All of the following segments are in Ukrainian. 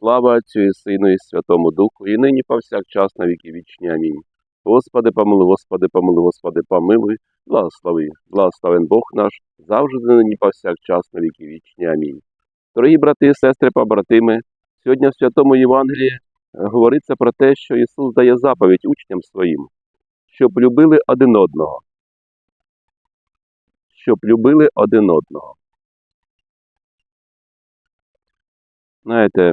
Слава Отцю і Сину, і Святому Духу, і нині повсякчас на віки вічні. Амінь. Господи, помилуй, Господи, помилуй, Господи, помилуй, благослови, благословен Бог наш, завжди нині повсякчас на віки вічні. Амінь. Дорогі брати і сестри, побратими, сьогодні в Святому Євангелії е, говориться про те, що Ісус дає заповідь учням своїм, щоб любили один одного. Щоб любили один одного. Знаєте,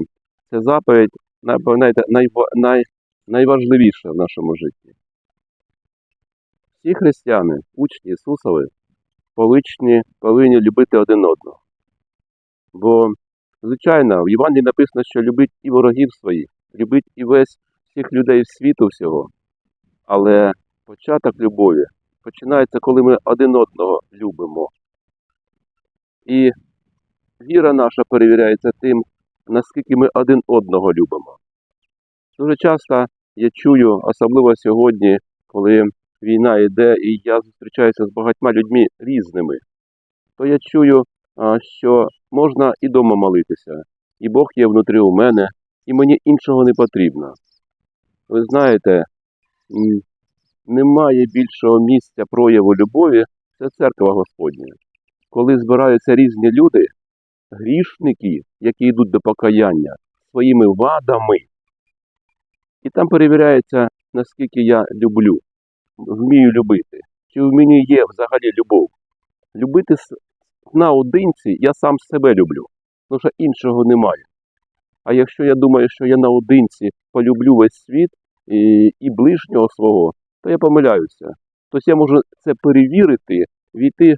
ця заповідь напевно, знаєте, найва- най, найважливіша в нашому житті. Всі християни, учні Ісусові, повинні, повинні любити один одного. Бо, звичайно, в Євангелії написано, що любить і ворогів своїх, любить і весь всіх людей світу всього. Але початок любові починається, коли ми один одного любимо. І віра наша перевіряється тим, наскільки ми один одного любимо. Дуже часто я чую, особливо сьогодні, коли війна йде, і я зустрічаюся з багатьма людьми різними, то я чую, що можна і дома молитися, і Бог є внутрі у мене, і мені іншого не потрібно. Ви знаєте, немає більшого місця прояву любові, це церква Господня. Коли збираються різні люди, грішники, які йдуть до покаяння своїми вадами. І там перевіряється, наскільки я люблю, вмію любити, чи в мені є взагалі любов. Любити наодинці я сам себе люблю, тому що іншого немає. А якщо я думаю, що я наодинці полюблю весь світ і, і ближнього свого, то я помиляюся. Тобто я можу це перевірити, війти е,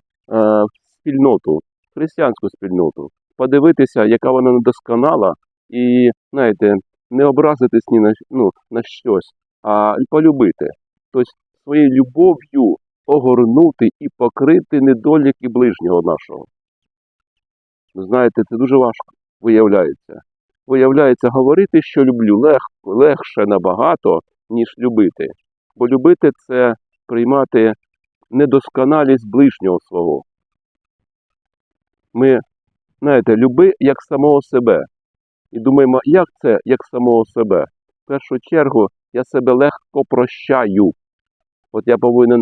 в спільноту, християнську спільноту, подивитися, яка вона недосконала, і, знаєте, не образитись ні на, ну, на щось, а полюбити. Тобто своєю любов'ю огорнути і покрити недоліки ближнього нашого. Знаєте, це дуже важко виявляється. Виявляється, говорити, що люблю, лег, легше набагато, ніж любити. Бо любити це приймати недосконалість ближнього свого. Ми, знаєте, люби як самого себе. І думаємо, як це як самого себе? В першу чергу я себе легко прощаю. От я повинен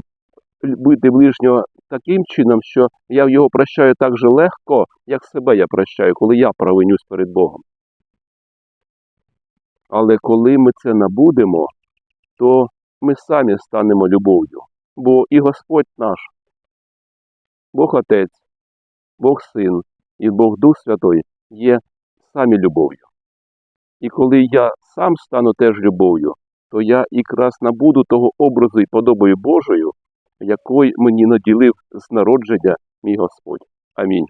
любити ближнього таким чином, що я його прощаю так же легко, як себе я прощаю, коли я провинюсь перед Богом. Але коли ми це набудемо, то ми самі станемо любов'ю. Бо і Господь наш, Бог Отець, Бог Син і Бог Дух Святой є самі любов'ю. І коли я сам стану теж любов'ю, то я якраз набуду того образу і подобою Божою, якою мені наділив з народження мій Господь. Амінь.